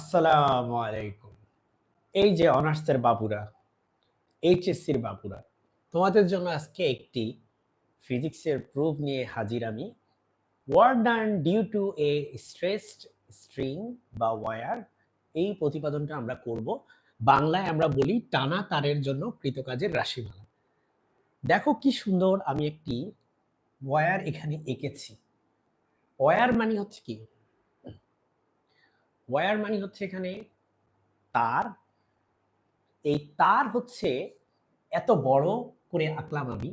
আসসালামু আলাইকুম। এই যে অনার্সের বাবুরা এইচএসসির বাবুরা, তোমাদের জন্য আজকে একটি ফিজিক্সের প্রুফ নিয়ে হাজির আমি। Work done due to a stressed string বা ওয়ার এই প্রতিপাদনটা আমরা করব। বাংলায় আমরা বলি টানা তারের জন্য কৃতকাজের রাশিমালা। দেখো কি সুন্দর আমি একটি ওয়ার এখানে এঁকেছি। ওয়ার মানে হচ্ছে কি? ওয়ার মানে হচ্ছে এখানে তার। এই তার হচ্ছে এত বড় করে আঁকলাম আমি।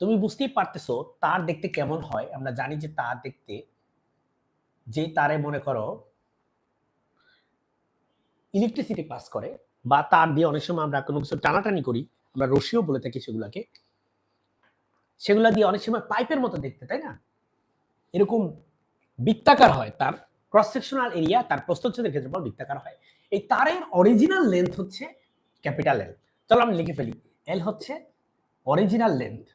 তুমি বুঝতেই পারতেছো তার দেখতে কেমন হয়। আমরা জানি যে তার দেখতে যে তারে মনে করো ইলেকট্রিসিটি পাস করে বা তার দিয়ে অনেক সময় আমরা কোনো কিছু টানাটানি করি, আমরা রশিও বলে থাকি সেগুলাকে। সেগুলা দিয়ে অনেক সময় পাইপের মতো দেখতে, তাই না? এরকম বৃত্তাকার হয় তার। ক্রস সেকশনাল এরিয়া তার প্রস্থচ্ছেদের ক্ষেত্রফল বৃত্তাকার হয়। এই তারের অরিজিনাল লেন্থ হচ্ছে ক্যাপিটাল এল চলো আমি লিখে ফেলি। এল হচ্ছে অরিজিনাল লেন্থ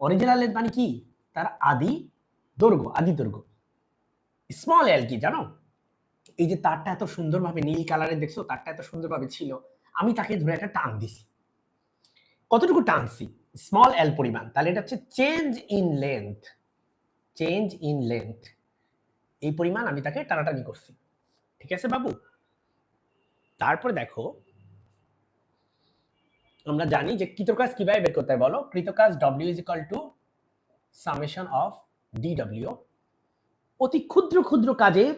অরিজিনাল লেন্থ মানে কি? তার আদি দৈর্ঘ্য আদি দৈর্ঘ্য। স্মল এল কি জানো? এই যে তারটা এত সুন্দরভাবে নীল কালারের দেখছ? তারটা এত সুন্দরভাবে ছিল। আমি তাকে ধরে একটা টান দিছি। কতটুকু টানছি স্মল এল পরিমাণ। তাহলে এটা হচ্ছে change in length change in length এই পরিমাণ আমি তাকে টানাটানি করছি। ঠিক আছে বাবু? তারপরে দেখো, আমরা জানি যে কৃতকাজ কীভাবে বের করতে হয় বলো? কৃতকাজ W is equal to summation of d W অতি ক্ষুদ্র ক্ষুদ্র কাজের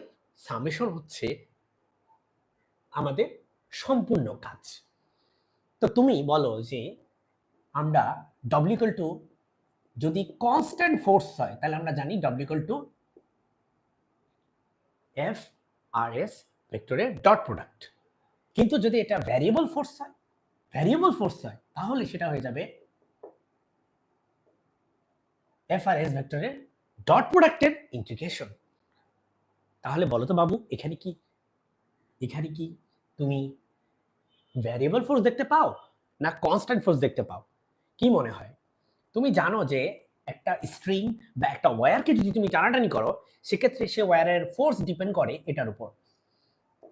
সামেশন হচ্ছে আমাদের সম্পূর্ণ কাজ। তো তুমি বলো যে আমরা ডব্লিউ ইকাল টু যদি কনস্ট্যান্ট ফোর্স হয়, তাহলে আমরা জানি W equal to F R S ভেক্টরের ডট প্রোডাক্ট কিন্তু যদি এটা ভ্যারিয়েবল ফোর্স হয় ভ্যারিয়েবল ফোর্স হয়, তাহলে সেটা হয়ে যাবে এফ আর এস ভেক্টরের ডট প্রোডাক্টের ইন্টিগ্রেশন তাহলে বলো তো বাবু, এখানে কি এখানে কি তুমি ভ্যারিয়েবল ফোর্স দেখতে পাও না কনস্ট্যান্ট ফোর্স দেখতে পাও? কি মনে হয়? তুমি জানো যে একটা স্ট্রিং বা একটা ওয়্যারকে যদি তুমি টানাটানি করো, সেক্ষেত্রে সে ওয়্যারের ফোর্স ডিপেন্ড করে এটার উপর।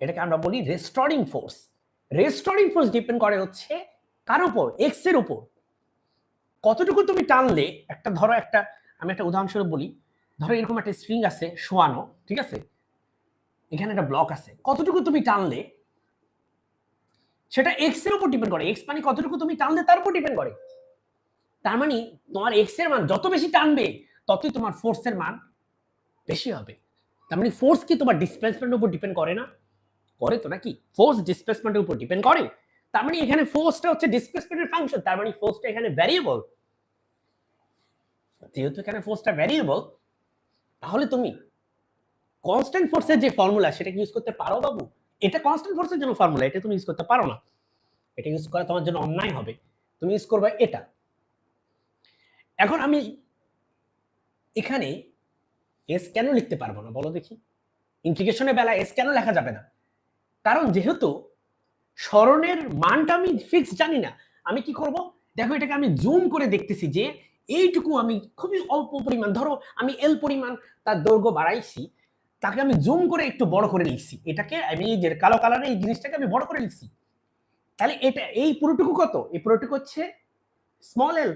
এটাকে আমরা বলি restoring force restoring force depend করে হচ্ছে কার উপর? এক্সের উপর। কতটুকু তুমি টানলে, একটা ধরো একটা, আমি একটা উদাহরণস্বরূপ বলি, ধরো এরকম একটা স্ট্রিং আছে শোয়ানো, ঠিক আছে? এখানে একটা ব্লক আছে। কতটুকু তুমি টানলে, সেটা এক্সের উপর ডিপেন্ড করে। এক্স মানে কতটুকু তুমি টানলে, তার উপর ডিপেন্ড করে। তার মানে তোমার এক্সের মান যত বেশি টানবে, ততই তোমার ফোর্সের মান বেশি হবে। তার মানে ফোর্স কি তোমার ডিসপ্লেসমেন্টের উপর ডিপেন্ড করে না? করে তো নাকি? ফোর্স ডিসপ্লেসমেন্টের উপর ডিপেন্ড করে। তার মানে এখানে ফোর্সটা হচ্ছে ডিসপ্লেসমেন্টের ফাংশন তার মানে ফোর্সটা এখানে ভ্যারিয়েবল যেহেতু এখানে ফোর্সটা ভ্যারিয়েবল তাহলে তুমি কনস্ট্যান্ট ফোর্সের যে ফর্মুলা সেটা কি ইউজ করতে পারো বাবু? এটা কনস্ট্যান্ট ফোর্সের জন্য ফর্মুলা এটা তুমি ইউজ করতে পারো না। এটা ইউজ করা তোমার জন্য অন্যায় হবে। তুমি ইউজ করবে এটা। এখন আমি এখানে এস কেন লিখতে পারব না বলো দেখি। ইন্টিগ্রেশনের বেলা এস কেন লেখা যাবে না? কারণ যেহেতু স্মরণের মানটা আমি ফিক্স জানি না, আমি কি করব? দেখো এটাকে আমি জুম করে দেখতেছি যে এইটুকু আমি খুবই অল্প পরিমাণ, ধরো আমি এল পরিমাণ তার দৈর্ঘ্য বাড়াইছি, তাকে আমি জুম করে একটু বড় করে লিখছি। এটাকে আমি যে কালো কালারের এই জিনিসটাকে আমি বড় করে লিখছি। তাহলে এটা, এই পুরোটুকু কত? এই পুরোটুকু হচ্ছে স্মল এল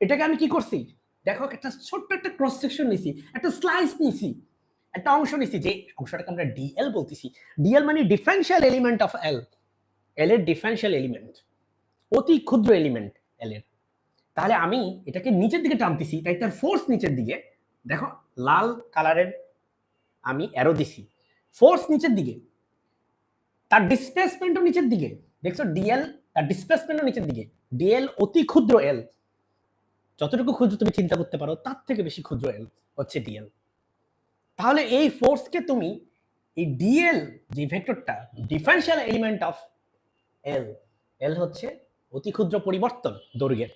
এটাকে আমি কি করছি? দেখো, একটা ছোট্ট একটা ক্রস সেকশন নিছি, একটা স্লাইস নিছি, একটা অংশ নিছি, যে অংশটাকে আমরা ডিএল বলতেছি। ডিএল মানে differential element of L L এর ডিফারেন্সিয়াল এলিমেন্ট অতি ক্ষুদ্র এলিমেন্ট এল এর। তাহলে আমি এটাকে নিচের দিকে টানতেছি, তাই তার ফোর্স নিচের দিকে, দেখো, লাল কালারের আমি অ্যারো দিছি। ফোর্স নিচের দিকে, তার ডিসপ্লেসমেন্টও নিচের দিকে। দেখছ ডিএল তার ডিসপ্লেসমেন্টও নিচের দিকে। ডিএল অতি ক্ষুদ্র এল যতটুকু ক্ষুদ্র তুমি চিন্তা করতে পারো, তার থেকে বেশি ক্ষুদ্র এল হচ্ছে ডিএল তাহলে এই ফোর্সকে তুমি এই ডিএল যে ভেক্টরটা differential element of L L হচ্ছে অতি ক্ষুদ্র পরিবর্তন দৈর্ঘ্যের।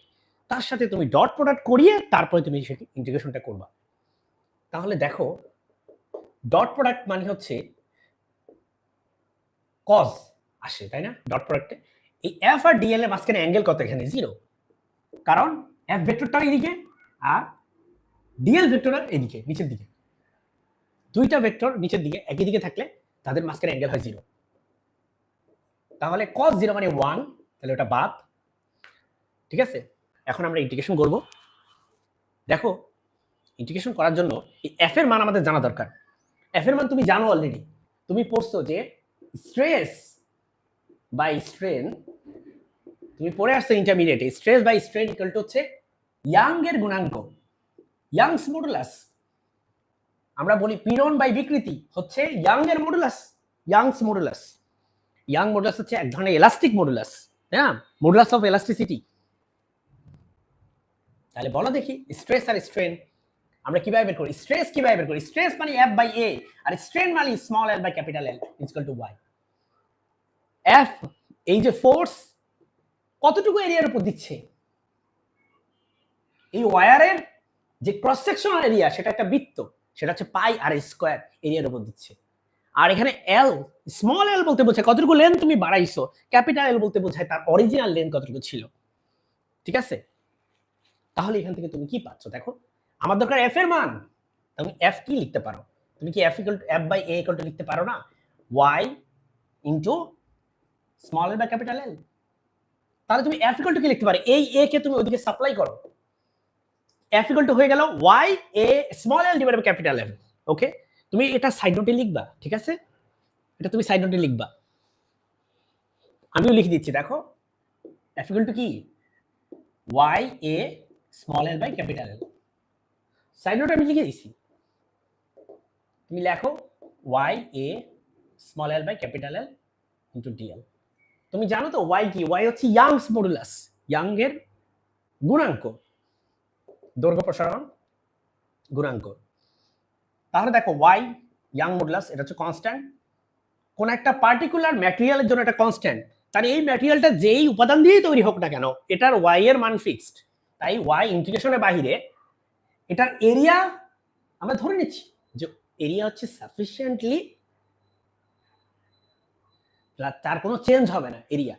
তার সাথে তুমি ডট প্রোডাক্ট করিয়ে তারপরে তুমি ইন্টিগ্রেশনটা করবা। তাহলে দেখো ডট প্রোডাক্ট মানে হচ্ছে কজ আসে, তাই না? ডট প্রোডাক্টে এই এফ আর ডিএল এর মাঝখানে অ্যাঙ্গেল কত এখানে? জিরো কারণ এফ ভেক্টরটা এদিকে আর ডিএল ভেক্টরটা এদিকে, নিচের দিকে। দুইটা ভেক্টর নিচের দিকে, একই দিকে থাকলে তাদের মাঝখানে অ্যাঙ্গেল হয় জিরো তাহলে কস জিরো মানে ওয়ান তাহলে ওটা বাদ। ঠিক আছে? এখন আমরা ইন্টিগ্রেশন করব। দেখো ইন্টিগ্রেশন করার জন্য এই এফ এর মান আমাদের জানা দরকার। এফ এর মান তুমি জানো অলরেডি তুমি পড়ছো যে স্ট্রেস বাই স্ট্রেন তুমি পড়ে আসছো ইন্টারমিডিয়েটে stress by strain equal to হচ্ছে ইয়াং এর গুণাঙ্ক ইয়াংস মডুলাস আমরা বলি পীড়ন বাই বিকৃতি হচ্ছে ইয়াং এর modulus Young's modulus Young modulus হচ্ছে এক ধরনের এলাস্টিক মডুলাস হ্যাঁ মডুলাস অফ এলাস্টিসিটি তাহলে বলো দেখি স্ট্রেস আর স্ট্রেন আমরা কীভাবে বের করি? স্ট্রেস কীভাবে বের করি? স্ট্রেস মানে এফ বাই এ আর স্ট্রেন মানে small L by capital L equal to Y F এই যে ফোর্স কতটুকু এরিয়ার উপর দিচ্ছে? এই ওয়ারের যে ক্রস সেকশনাল এরিয়া সেটা একটা বৃত্ত, সেটা হচ্ছে পাই আর স্কোয়ার এরিয়ার উপর দিচ্ছে। আর এখানে এল স্মল এল বলতে বোঝায় কতটুকু লেন্থ তুমি বাড়াইছো ক্যাপিটাল এল বলতে বোঝায় তার অরিজিনাল লেন্থ কতটুকু ছিল। ঠিক আছে? তাহলে এখান থেকে তুমি কি পাচ্ছ? দেখো, আমার দরকার এফ এর মান। তুমি এফ কি লিখতে পারো? তুমি কি F equal to F by A equal to লিখতে পারো না? Y into small L by capital L তাহলে তুমি এফ ইকুয়াল টু কি লিখতে পারো? এই এ কে তুমি ওইদিকে সাপ্লাই করো। এফ ইকুয়াল টু হয়ে গেল Y A small L divide by capital L okay তুমি এটা সাইড লিখবা, ঠিক আছে? এটা তুমি সাইড লিখবা। আমিও লিখে দিচ্ছি, দেখো। এফ ইকুয়াল টু কি? Y A small L by capital L side আমি লিখে দিচ্ছি তুমি লেখো Y A small L by capital L into DL তুমি জানো তো ওয়াই কি? ওয়াই হচ্ছে ইয়াংস মডুলাস ইয়াং এর গুণাঙ্ক। দৈর্ঘ্য প্রসারণ, গুণাঙ্ক। তাহলে দেখো ওয়াই ইয়াং মডুলাস এটা হচ্ছে কনস্ট্যান্ট কোন একটা পার্টিকুলার ম্যাটেরিয়ালের জন্য এটা কনস্ট্যান্ট তার এই ম্যাটেরিয়ালটা যেই উপাদান দিয়েই তৈরি হোক না কেন, এটার ওয়াই এর মান ফিক্সড তাই ওয়াই ইন্টিগ্রেশনের বাহিরে এটার এরিয়া আমরা ধরে নিচ্ছি যে এরিয়া হচ্ছে সাফিসিয়েন্টলি তার কোনো চেঞ্জ হবে না এরিয়া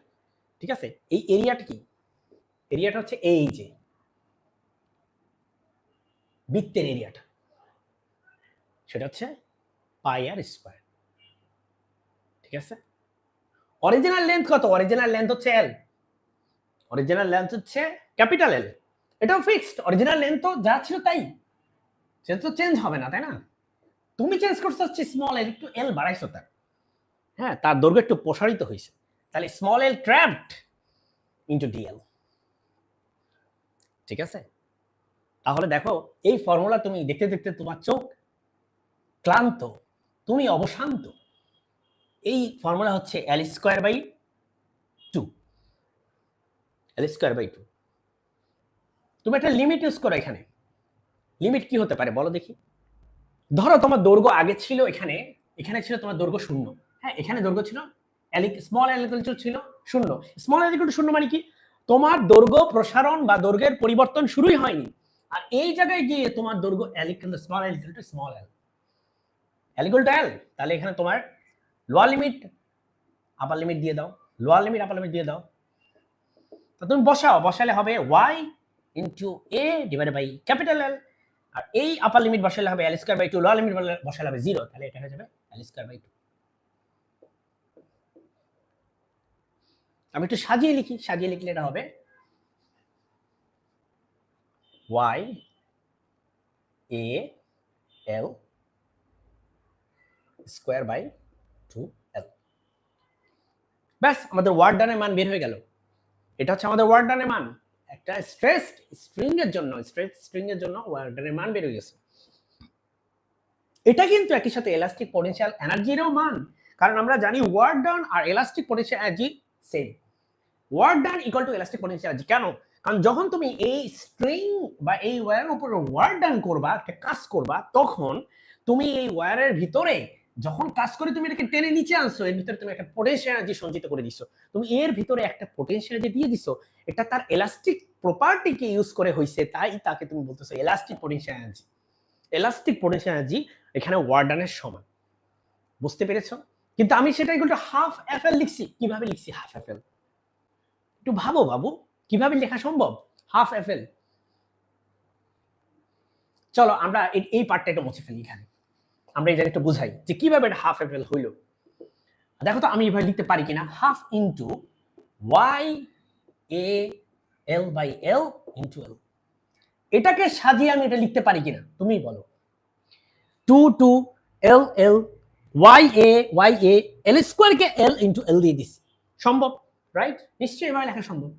ঠিক আছে? এই এরিয়াটা কি? এরিয়াটা হচ্ছে এই যে। বৃত্তের এরিয়াটা। সেটা হচ্ছে পাই আর স্কোয়ার। ঠিক আছে? অরিজিনাল লেন্থ কত? অরিজিনাল লেন্থ হচ্ছে এল অরিজিনাল লেন্থ হচ্ছে ক্যাপিটাল এল এটাও ফিক্সড অরিজিনাল লেন্থ তো যা ছিল তাই। সেটা তো চেঞ্জ হবে না, তাই না? তুমি চেঞ্জ করছ হচ্ছে স্মল এল একটু এল বাড়াইছো তার। হ্যাঁ তার দৈর্ঘ্য একটু প্রসারিত হয়েছে। তাহলে small L trapped into DL ঠিক আছে? তাহলে দেখো, এই ফর্মুলা তুমি দেখতে দেখতে তোমার চোখ ক্লান্ত, তুমি অবশান্ত। এই ফর্মুলা হচ্ছে L square by two L square by two তুমি একটা লিমিট ইউজ করো এখানে। লিমিট কি হতে পারে বলো দেখি। ধরো তোমার দৈর্ঘ্য আগে ছিল এখানে এখানে ছিল তোমার দৈর্ঘ্য শূন্য। হ্যাঁ এখানে দৈর্ঘ্য ছিল স্মল এলিকুল ছিল শূন্য। স্মল এলিকুল শূন্য মানে কি? তোমার দৈর্ঘ্য প্রসারণ বা দৈর্ঘ্যের পরিবর্তন শুরুই হয়নি। আর এই জায়গায় গিয়ে তোমার দৈর্ঘ্য L equal small L equal to small L L equal to L তাহলে এখানে তোমার লোয়ার লিমিট আপার লিমিট দিয়ে দাও। লোয়ার লিমিট আপার লিমিট দিয়ে দাও। তো তুমি বসাও, বসালে হবে Y into A divide by capital L আর এই আপার লিমিট বসালে হবে L square by two lower limit বসালে হবে জিরো তাহলে এটা হয়ে যাবে এল স্কোয়ার বাই টু আমি একটু সাজিয়ে লিখি, সাজিয়ে লিখলে এটা হবে Y A L square by two L ব্যাস, আমাদের ওয়ার্ড ডানের মান বের হয়ে গেল। এটা হচ্ছে আমাদের ওয়ার্ড ডানের মান। একটা স্ট্রেস স্ট্রিং এর জন্য স্ট্রেস স্ট্রিং এর জন্য ওয়ার্ড ডানের মান বের হয়ে গেছে। এটা কিন্তু একই সাথে এলাস্টিক পটেনশিয়াল এনার্জিরও মান। কারণ আমরা জানি work done R elastic potential energy same work done equal to elastic potential energy কেন? কারণ যখন তুমি এই স্ট্রিং বা এই ওয়্যারের উপরে ওয়ার্ক ডান করবা, একটা কাজ করবা, তখন তুমি এই ওয়্যারের ভিতরে যখন কাজ করে তুমি এটাকে টেনে নিচে আনছো, এর ভিতরে তুমি একটা পোটেনশিয়াল এনার্জি সঞ্চিত করে দিছো। তুমি এর ভিতরে একটা পোটেনশিয়াল এনার্জি দিয়ে দিছো, এটা তার এলাস্টিক প্রপার্টিকে ইউজ করে হইছে, তাই তাকে তুমি বলতেছো elastic potential energy elastic potential energy এখানে ওয়ার্ডানের সমান। বুঝতে পেরেছ? কিন্তু আমি সেটা একটু হাফ এফ এল লিখছি। কীভাবে লিখছি হাফ এফ এল একটু ভাবো বাবু। কীভাবে লেখা সম্ভব? হাফ এফ এল চলো, আমরা এই পার্টটা একটু মুছে ফেলি এখানে। আমরা জায়গায় একটু বুঝাই যে কীভাবে এটা হাফ এফ এল হইল। দেখো তো, আমি এভাবে লিখতে পারি কিনা? Half into Y A L by L into L এটাকে সাজিয়ে আমি এটা লিখতে পারি কিনা? তুমি বলো। Two two L L Y A Y A L স্কোয়ারকে এল ইন্টু এল দিয়ে দিছি সম্ভব রাইট নিশ্চয়ই এভাবে লেখা সম্ভব।